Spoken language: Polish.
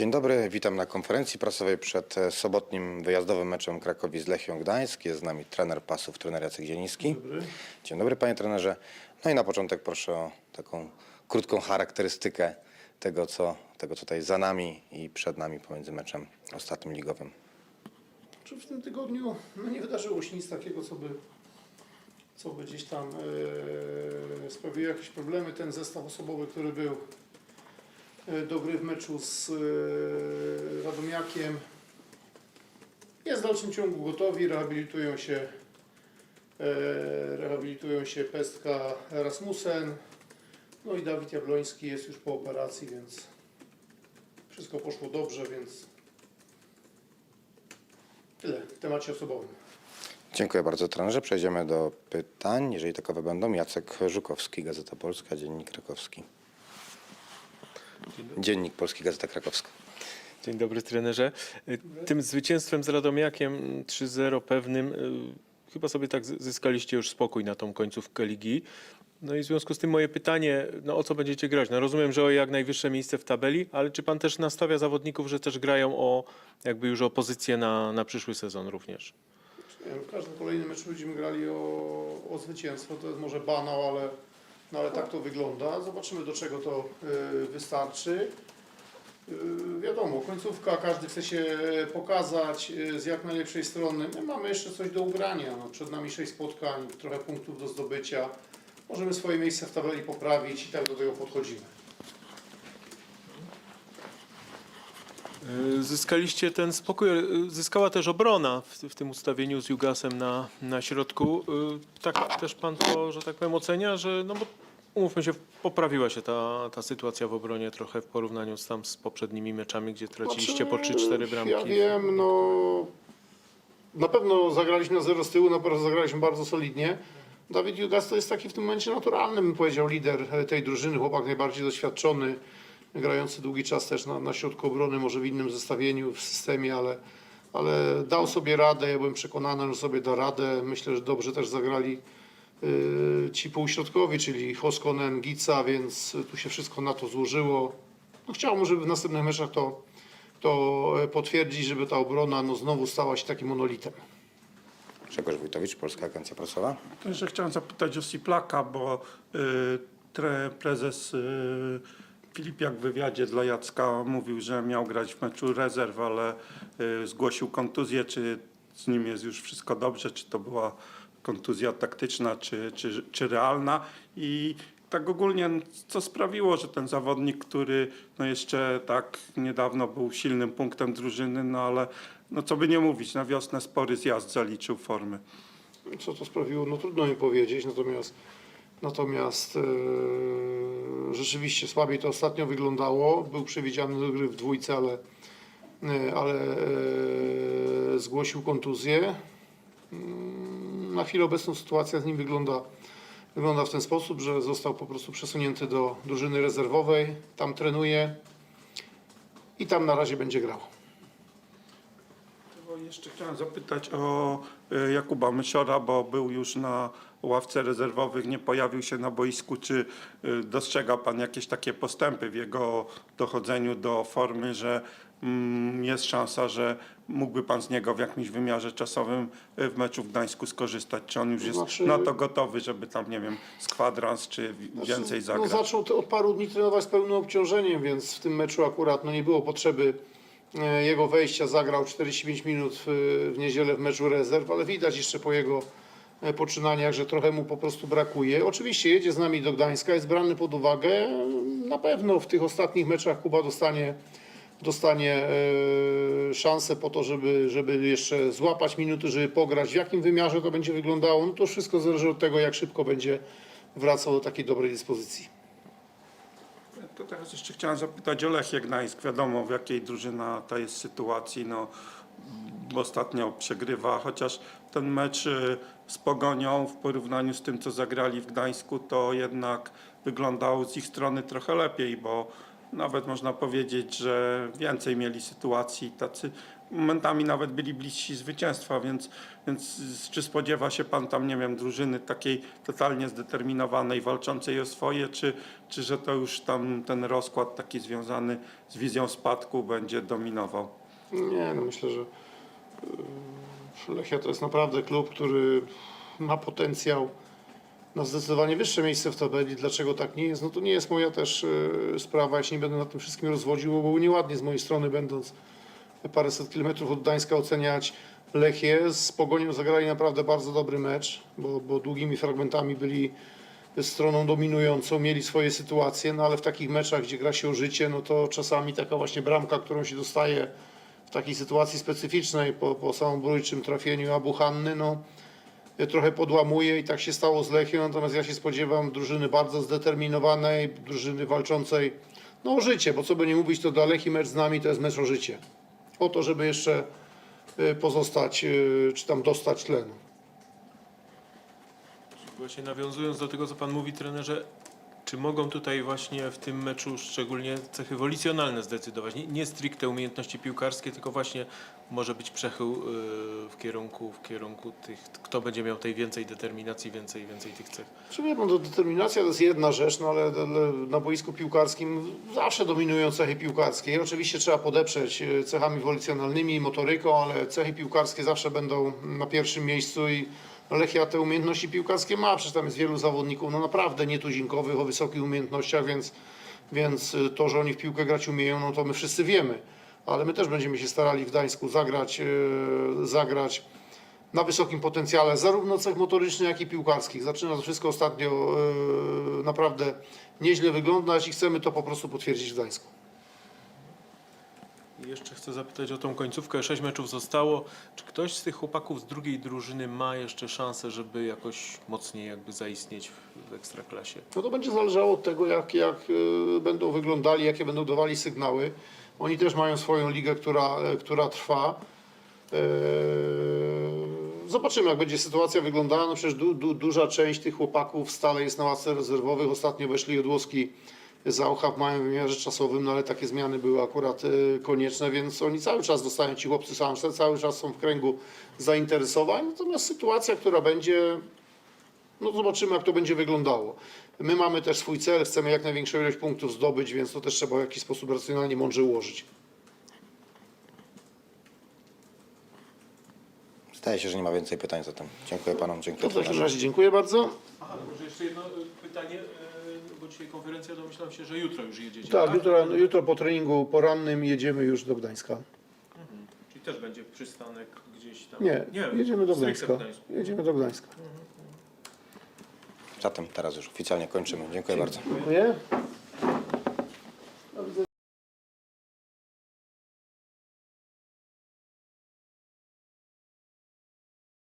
Dzień dobry, witam na konferencji prasowej przed e, sobotnim wyjazdowym meczem Krakowi z Lechią Gdańsk. Jest z nami trener pasów, trener Jacek Zieliński. Dzień dobry panie trenerze. No i na początek proszę o taką krótką charakterystykę tego co, tego, co tutaj za nami i przed nami pomiędzy meczem ostatnim ligowym. Czy w tym tygodniu no nie wydarzyło się nic takiego, co by, co by gdzieś tam e, sprawiło jakieś problemy. Ten zestaw osobowy, który był do gry w meczu z e, Radomiakiem jest w dalszym ciągu gotowi, rehabilitują się e, rehabilitują się Pestka Rasmussen no i Dawid Jabloński jest już po operacji, więc wszystko poszło dobrze, więc tyle w temacie osobowym. Dziękuję bardzo trenerze. Przejdziemy do pytań, jeżeli takowe będą. Jacek Żukowski, Gazeta Polska, Dziennik Krakowski. Dziennik Polski, Gazeta Krakowska. Dzień dobry trenerze. Y, Tym zwycięstwem z Radomiakiem 3-0 pewnym y, chyba sobie tak zy- zyskaliście już spokój na tą końcówkę ligi. No i w związku z tym moje pytanie, no o co będziecie grać? No rozumiem, że o jak najwyższe miejsce w tabeli, ale czy pan też nastawia zawodników, że też grają o jakby już o pozycję na, na przyszły sezon również? W każdym kolejnym meczu będziemy grali o, o zwycięstwo. To jest może banał, ale, no ale tak to wygląda. Zobaczymy do czego to y, wystarczy. Y, wiadomo, końcówka, każdy chce się pokazać y, z jak najlepszej strony. My mamy jeszcze coś do ugrania. No, przed nami sześć spotkań, trochę punktów do zdobycia. Możemy swoje miejsce w tabeli poprawić i tak do tego podchodzimy. Zyskaliście ten spokój, y, zyskała też obrona w, w tym ustawieniu z Jugasem na, na środku. Y, Tak też pan to, że tak powiem, ocenia, że no bo umówmy się, poprawiła się ta, ta sytuacja w obronie trochę w porównaniu z tam z poprzednimi meczami, gdzie traciliście po 3-4 bramki. Ja wiem, no na pewno zagraliśmy na zero z tyłu, na pewno zagraliśmy bardzo solidnie. Dawid Jugas to jest taki w tym momencie naturalny, bym powiedział, lider e, tej drużyny, chłopak najbardziej doświadczony, grający długi czas też na, na środku obrony, może w innym zestawieniu, w systemie, ale, ale dał sobie radę, ja byłem przekonany, że sobie da radę. Myślę, że dobrze też zagrali y, ci półśrodkowi, czyli Hoskonen, Gica, więc tu się wszystko na to złożyło. No, chciałbym, żeby w następnych meczach to, to e, potwierdzić, żeby ta obrona no, znowu stała się takim monolitem. Grzegorz Wójtowicz, Polska Agencja Prasowa. Także chciałem zapytać o Siplaka, bo y, tre, prezes y, Filipiak w wywiadzie dla Jacka mówił, że miał grać w meczu rezerw, ale y, zgłosił kontuzję. Czy z nim jest już wszystko dobrze? Czy to była kontuzja taktyczna, czy, czy, czy realna? I tak ogólnie, co sprawiło, że ten zawodnik, który no jeszcze tak niedawno był silnym punktem drużyny, no ale no co by nie mówić, na wiosnę spory zjazd zaliczył formy. Co to sprawiło? No trudno mi powiedzieć, natomiast natomiast e, rzeczywiście słabiej to ostatnio wyglądało. Był przewidziany do gry w dwójce, ale, e, ale e, zgłosił kontuzję. Mm, Na chwilę obecną sytuacja z nim wygląda, wygląda w ten sposób, że został po prostu przesunięty do drużyny rezerwowej. Tam trenuje i tam na razie będzie grał. Bo Jeszcze chciałem zapytać o e, Jakuba Mysiora, bo był już na ławce rezerwowych, nie pojawił się na boisku. Czy e, dostrzega Pan jakieś takie postępy w jego dochodzeniu do formy, że mm, jest szansa, że mógłby Pan z niego w jakimś wymiarze czasowym e, w meczu w Gdańsku skorzystać? Czy on już jest Znaczy- na to gotowy, żeby tam, nie wiem, z kwadrans czy w- więcej No, zagrać? zaczął to od paru dni trenować z pełnym obciążeniem, więc w tym meczu akurat no, nie było potrzeby jego wejścia. Zagrał 45 minut w, w niedzielę w meczu rezerw, ale widać jeszcze po jego e, poczynaniach, że trochę mu po prostu brakuje. Oczywiście jedzie z nami do Gdańska, jest brany pod uwagę. Na pewno w tych ostatnich meczach Kuba dostanie, dostanie e, szansę po to, żeby, żeby jeszcze złapać minuty, żeby pograć. W jakim wymiarze to będzie wyglądało, no to wszystko zależy od tego, jak szybko będzie wracał do takiej dobrej dyspozycji. To teraz jeszcze chciałem zapytać o Lechię Gdańsk. Wiadomo, w jakiej drużyna ta jest sytuacji. No, ostatnio przegrywa, chociaż ten mecz y, z Pogonią w porównaniu z tym, co zagrali w Gdańsku, to jednak wyglądał z ich strony trochę lepiej, bo nawet można powiedzieć, że więcej mieli sytuacji, tacy momentami nawet byli bliżsi zwycięstwa, więc, więc czy spodziewa się pan tam, nie wiem, drużyny takiej totalnie zdeterminowanej, walczącej o swoje, czy, czy że to już tam ten rozkład taki związany z wizją spadku będzie dominował? Nie, no myślę, że yy, Lechia to jest naprawdę klub, który ma potencjał na zdecydowanie wyższe miejsce w tabeli. Dlaczego tak nie jest? No to nie jest moja też yy, sprawa. Ja się nie będę nad tym wszystkim rozwodził, bo nieładnie z mojej strony, będąc paręset kilometrów od Gdańska oceniać Lechię. Z Pogonią zagrali naprawdę bardzo dobry mecz, bo, bo długimi fragmentami byli stroną dominującą, mieli swoje sytuacje, no ale w takich meczach, gdzie gra się o życie, no to czasami taka właśnie bramka, którą się dostaje w takiej sytuacji specyficznej po, po samobójczym trafieniu Abu Hanny, no trochę podłamuje i tak się stało z Lechią, natomiast ja się spodziewam drużyny bardzo zdeterminowanej, drużyny walczącej no o życie, bo co by nie mówić, to dla Lechi mecz z nami to jest mecz o życie. O to, żeby jeszcze y, pozostać, y, czy tam dostać tlenu. Właśnie nawiązując do tego, co pan mówi, trenerze, czy mogą tutaj właśnie w tym meczu szczególnie cechy wolicjonalne zdecydować? Nie, nie stricte umiejętności piłkarskie, tylko właśnie może być przechył yy, w kierunku, w kierunku tych, kto będzie miał tej więcej determinacji, więcej, więcej tych cech. Czy wie pan, to determinacja to jest jedna rzecz, no ale, ale na boisku piłkarskim zawsze dominują cechy piłkarskie. Oczywiście trzeba podeprzeć e, cechami wolicjonalnymi, motoryką, ale cechy piłkarskie zawsze będą na pierwszym miejscu i Lechia te umiejętności piłkarskie ma, przecież tam jest wielu zawodników, no naprawdę nietuzinkowych, o wysokich umiejętnościach, więc, więc e, to, że oni w piłkę grać umieją, no to my wszyscy wiemy. Ale my też będziemy się starali w Gdańsku zagrać, e, zagrać na wysokim potencjale, zarówno cech motorycznych, jak i piłkarskich. Zaczyna to wszystko ostatnio e, naprawdę nieźle wyglądać i chcemy to po prostu potwierdzić w Gdańsku. Jeszcze chcę zapytać o tą końcówkę. Sześć meczów zostało. Czy ktoś z tych chłopaków z drugiej drużyny ma jeszcze szansę, żeby jakoś mocniej jakby zaistnieć w, w Ekstraklasie? No to będzie zależało od tego, jak, jak e, będą wyglądali, jakie będą dawali sygnały. Oni też mają swoją ligę, która, e, która trwa. E, Zobaczymy, jak będzie sytuacja wyglądała. No przecież du, du, duża część tych chłopaków stale jest na ławce rezerwowych. Ostatnio weszli Jodłowski Zaucha w małym wymiarze czasowym, no ale takie zmiany były akurat e, konieczne, więc oni cały czas dostają, ci chłopcy szansę, cały czas są w kręgu zainteresowań. Natomiast sytuacja, która będzie, no zobaczymy, jak to będzie wyglądało. My mamy też swój cel, chcemy jak największą ilość punktów zdobyć, więc to też trzeba w jakiś sposób racjonalnie, mądrze ułożyć. Zdaje się, że nie ma więcej pytań zatem. Dziękuję panom, dziękuję To w takim razie dziękuję bardzo. Aha, może jeszcze jedno y, pytanie, y, bo dzisiaj konferencja, domyślam się, że jutro już jedziecie. Tak, jutro, jutro po treningu porannym jedziemy już do Gdańska. Czyli też będzie przystanek gdzieś tam? Nie, jedziemy do stricte w Gdańska. Jedziemy do Gdańska. Zatem teraz już oficjalnie kończymy. Dziękuję bardzo. Dziękuję.